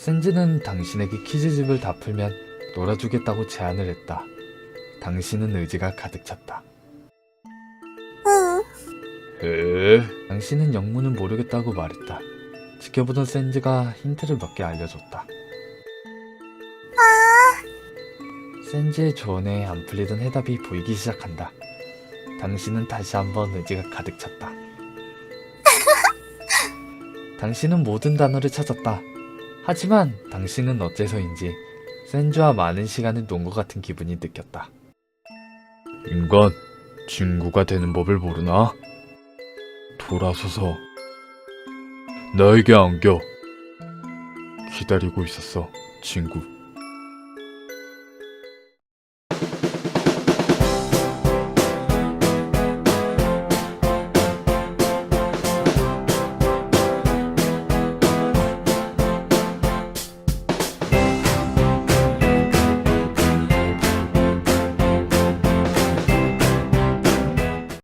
센지는 당신에게 퀴즈집을 다 풀면 놀아주겠다고 제안을 했다. 당신은 의지가 가득 찼다. 응. 에? 당신은 영문은 모르겠다고 말했다. 지켜보던 센지가 힌트를 몇 개 알려줬다. 센지의 조언에 안 풀리던 해답이 보이기 시작한다. 당신은 다시 한번 의지가 가득 찼다. 당신은 모든 단어를 찾았다. 하지만 당신은 어째서인지 센주와 많은 시간을 논 것 같은 기분이 느꼈다. 인간, 친구가 되는 법을 모르나? 돌아서서 나에게 안겨. 기다리고 있었어, 친구.